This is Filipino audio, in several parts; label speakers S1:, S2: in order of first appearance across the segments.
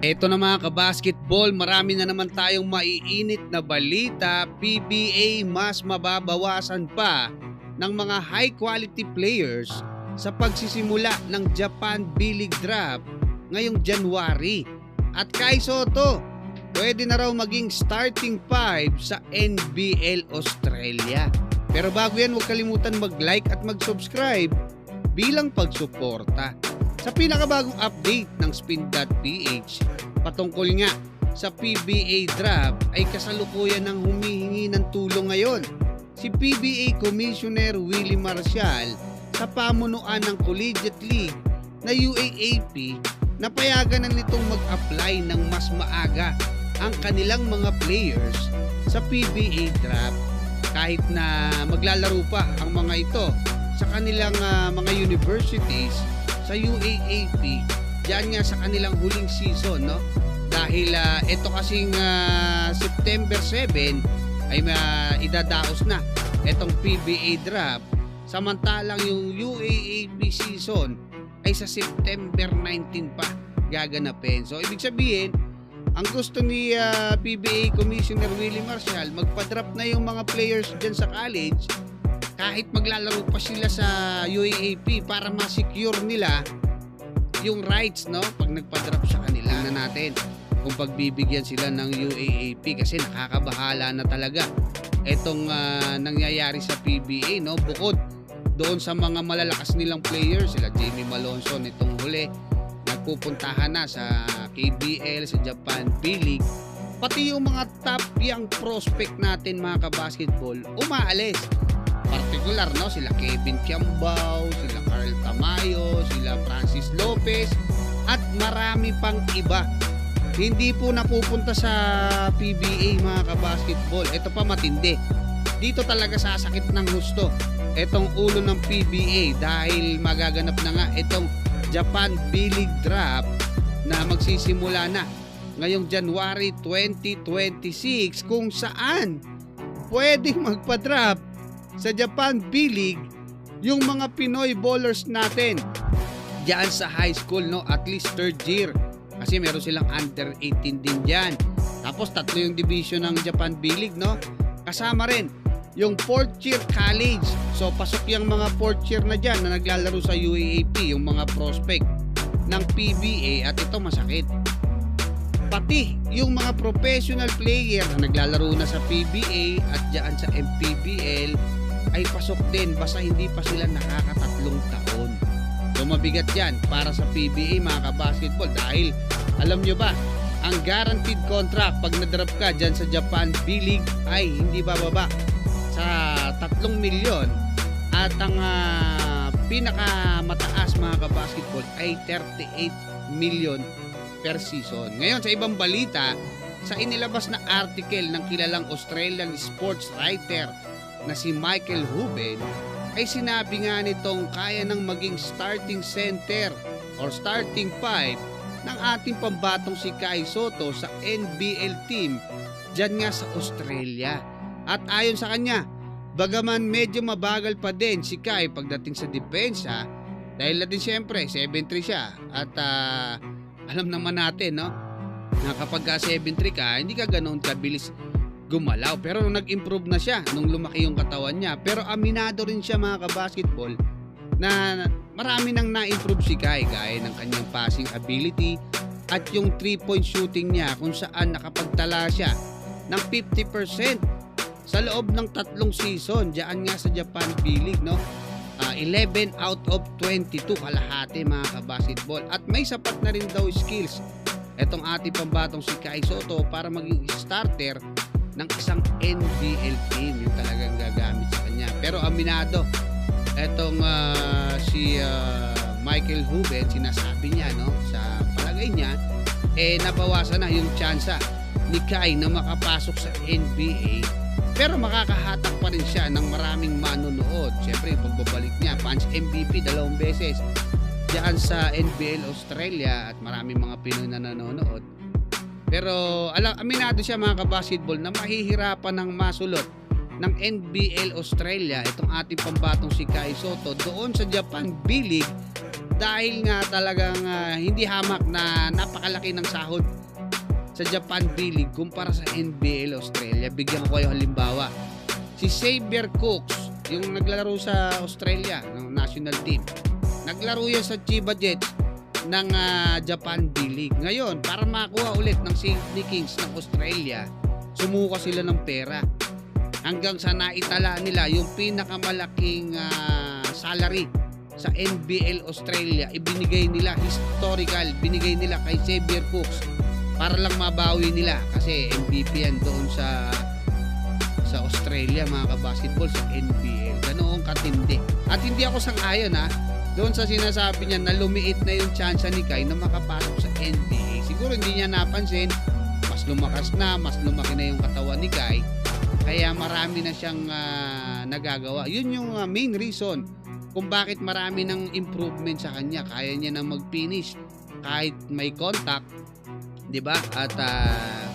S1: Ito na mga kabasketball, marami na naman tayong maiinit na balita. PBA mas mababawasan pa ng mga high quality players sa pagsisimula ng Japan B-League Draft ngayong January. At Kai Soto, pwede na raw maging starting five sa NBL Australia. Pero bago yan, huwag kalimutan mag-like at mag-subscribe bilang pagsuporta sa pinakabagong update ng spin.ph patungkol nga sa PBA draft ay kasalukuyan ng humihingi ng tulong ngayon. Si PBA Commissioner Willie Marcial sa pamunuan ng Collegiate League na UAAP na payagan na nitong mag-apply ng mas maaga ang kanilang mga players sa PBA draft. Kahit na maglalaro pa ang mga ito sa kanilang ah, mga universities sa UAAP diyan nga sa kanilang huling season no? Dahil ah, ito kasing ah, September 7 ay ma idadaos na itong PBA draft. Samantalang yung UAAP season ay sa September 19 pa gaganapin. So ibig sabihin ang gusto ni ah, PBA Commissioner Willie Marcial magpa-draft na yung mga players dyan sa college kahit maglalaro pa sila sa UAAP para ma-secure nila yung rights no? Pag nagpa-drop sa kanila. Na natin kung pagbibigyan sila ng UAAP kasi nakakabahala na talaga etong ah, nangyayari sa PBA no? Bukod doon sa mga malalakas nilang players sila Jamie Malonzo nitong huli nagpupuntahan na sa KBL sa Japan B-League pati yung mga top young prospect natin mga kabasketball umaalis particular no sila Kevin Kiambao, sila Carl Tamayo, sila Francis Lopez at marami pang iba. Hindi po napupunta sa PBA mga kabasketball. Ito pa matindi. Dito talaga sasakit ng gusto itong ulo ng PBA dahil magaganap na nga itong Japan B-League Draft na magsisimula na ngayong January 2026 kung saan pwedeng magpa-draft sa Japan B-League yung mga Pinoy bowlers natin. Diyan sa high school no? At least third year. Kasi meron silang under 18 din diyan. Tapos tatlo yung division ng Japan B-League no? Kasama rin yung fourth year college. So pasok yung mga fourth year na diyan na naglalaro sa UAAP yung mga prospect ng PBA at ito masakit. Pati yung mga professional player na naglalaro na sa PBA at diyan sa MPBL ay pasok din basta hindi pa sila nakakatatlong taon. So mabigat yan para sa PBA mga kabasketball dahil alam nyo ba, ang guaranteed contract pag na-drop ka dyan sa Japan B-League ay hindi bababa sa 3 milyon at ang ah, pinakamataas mga kabasketball ay 38 million per season. Ngayon sa ibang balita, sa inilabas na article ng kilalang Australian sports writer na si Michael Huben ay sinabi nga nitong kaya nang maging starting center or starting five ng ating pambatong si Kai Soto sa NBL team dyan nga sa Australia. At ayon sa kanya, bagaman medyo mabagal pa din si Kai pagdating sa depensa dahil na din siyempre 7'3 siya at ah, alam naman natin no na kapag ka 7'3 ka hindi ka ganoon kabilis gumalaw. Pero nung nag-improve na siya nung lumaki yung katawan niya. Pero aminado rin siya mga kabasketball na marami nang na-improve si Kai gaya ng kanyang passing ability at yung 3-point shooting niya kung saan nakapagtala siya ng 50% sa loob ng tatlong season diyan nga sa Japan B-League no. Ah, 11 out of 22 kalahati mga kabasketball at may sapat na rin daw skills etong ating pambatong si Kai Soto para maging starter ng isang NBL team yung talagang gagamit sa kanya. Pero aminado, etong ah, si ah, Michael Huben, sinasabi niya no, sa palagay niya, eh nabawasan na yung tsansa ni Kai na makapasok sa NBA pero makakahatak pa rin siya ng maraming manonood. Siyempre, pagbabalik niya, punch MVP dalawang beses diyan sa NBL Australia at maraming mga Pinoy na nanonood. Pero alam, aminado siya mga kabasketball na mahihirapan ng masulot ng NBL Australia itong ating pambatong si Kai Soto doon sa Japan B-League dahil nga talagang ah, hindi hamak na napakalaki ng sahod sa Japan B-League kumpara sa NBL Australia. Bigyan ko kayo halimbawa. Si Xavier Cooks, yung naglaro sa Australia ng national team. Naglaro yan sa Chiba Jets ng ah, Japan B-League. Ngayon, para makakuha ulit ng Sydney Kings ng Australia, sumuka sila ng pera. Hanggang sa naitala nila yung pinakamalaking ah, salary sa NBL Australia, ibinigay nila historical, binigay nila kay Xavier Cooks para lang mabawi nila kasi MVP yan doon sa sa Australia mga kabasketball sa NBL. Ganoon katindi. At hindi ako sang-ayon ha doon sa sinasabi niya na lumiit na yung chance ni Kai na makapasok sa NBA. Siguro hindi niya napansin, mas lumakas na, mas lumaki na yung katawan ni Kai. Kaya marami na siyang ah, nagagawa. Yun yung ah, main reason kung bakit marami ng improvement sa kanya. Kaya niya na mag-finish kahit may contact, 'di ba? At ah,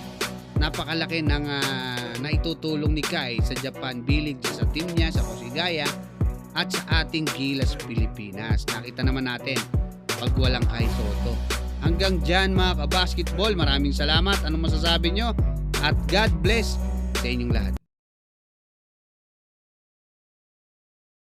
S1: napakalaki ng ah, naitutulong ni Kai sa Japan B-League sa team niya sa Kosigaya at sa ating Gilas Pilipinas. Nakita naman natin pag walang Kai Soto. Hanggang dyan mga kabasketball, maraming salamat. Anong masasabi nyo? At God bless sa inyong lahat.